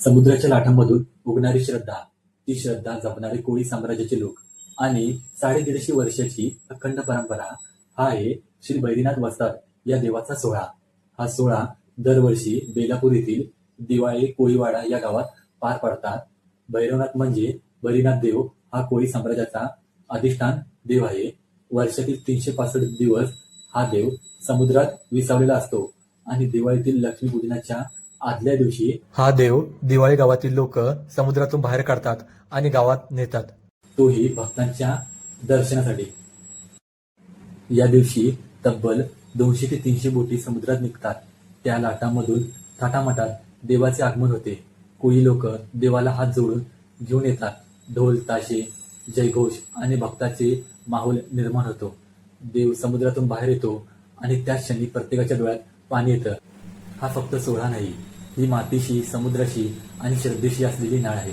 समुद्राच्या लाटांमधून उगणारी श्रद्धा ती श्रद्धा जपणारे कोळी साम्राज्याचे लोक आणि साडेदीडशे वर्षाची अखंड परंपरा हा आहे श्री बैरीनाथ वस्ताद या देवाचा सोहळा. हा सोहळा दरवर्षी बेलापूर येथील दिवाळी कोळीवाडा या गावात पार पडतात भैरवनाथ म्हणजे बरीनाथ देव हा कोळी साम्राज्याचा अधिष्ठान देव आहे. वर्षातील तीनशे पासष्ट दिवस हा देव समुद्रात विसावलेला असतो आणि दिवाळीतील लक्ष्मीपूजनाच्या आदल्या दिवशी हा देव दिवाळी गावातील लोक समुद्रातून बाहेर काढतात आणि गावात नेतात. तोही भक्तांच्या दर्शनासाठी. या दिवशी तब्बल दोनशे ते तीनशे बोटी समुद्रात निघतात. त्या लाटांमधून थाटामाटात देवाचे आगमन होते. कोळी लोक देवाला हात जोडून घेऊन येतात. ढोल ताशे जयघोष आणि भक्ताचे माहोल निर्माण होतो. देव समुद्रातून बाहेर येतो आणि त्याच क्षणी प्रत्येकाच्या डोळ्यात पाणी येतं. हा फक्त सोहळा नाही. ही मातीशी समुद्राशी आणि श्रद्धेशी असलेली नाळ आहे.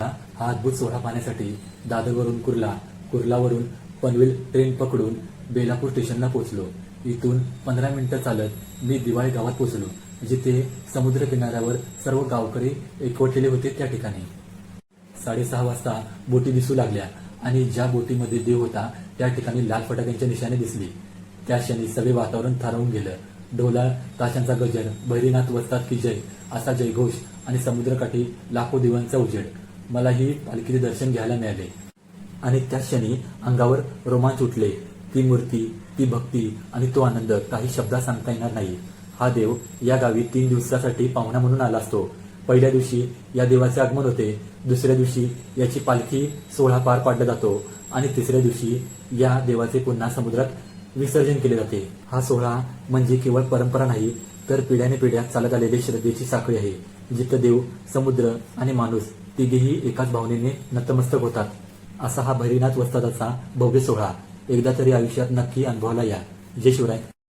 हा अद्भुत सोहळा पाहण्यासाठी दादरवरून कुर्ला कुर्लावरून पनवेल ट्रेन पकडून बेलापूर स्टेशनला पोहोचलो. इथून पंधरा मिनिटं चालत मी दिवाळी गावात पोहोचलो जिथे समुद्र किनाऱ्यावर सर्व गावकरी एकवटलेले होते त्या ठिकाणी. साडेसहा वाजता बोटी दिसू लागल्या आणि ज्या बोटीमध्ये देव होता त्या ठिकाणी लाल फटाक्यांच्या निशाने दिसली. त्या क्षणी सगळे वातावरण थारवून गेलं. ढोला ताशांचा गजर भैरीनाथ वसतात की जय असा जयघोष आणि समुद्रकाठी लाखो दिवांचा उजेड. मलाही पालखीचे दर्शन घ्यायला मिळाले. आणि त्या क्षणी अंगावर रोमांच उठले. ती मूर्ती ती भक्ती आणि तो आनंद काही शब्दात सांगता येणार नाही. हा देव या गावी तीन दिवसासाठी पाहुणा म्हणून आला असतो. पहिल्या दिवशी या देवाचे आगमन होते. दुसऱ्या दिवशी याची पालखी सोहळा पार पाडला जातो. आणि तिसऱ्या दिवशी या देवाचे पुन्हा समुद्रात विसर्जन केले जाते. हा सोहळा म्हणजे केवळ परंपरा नाही तर पिढ्याने पिढ्या चालत आलेली श्रद्धेची साखळी आहे. जिथं देव समुद्र आणि माणूस तिघेही एकाच भावनेने नतमस्तक होतात. असा हा भैरीनाथ वस्तादाचा भव्य सोहळा. एकदा तरी आयुष्यात नक्की अनुभवाला या. जय शिवराय.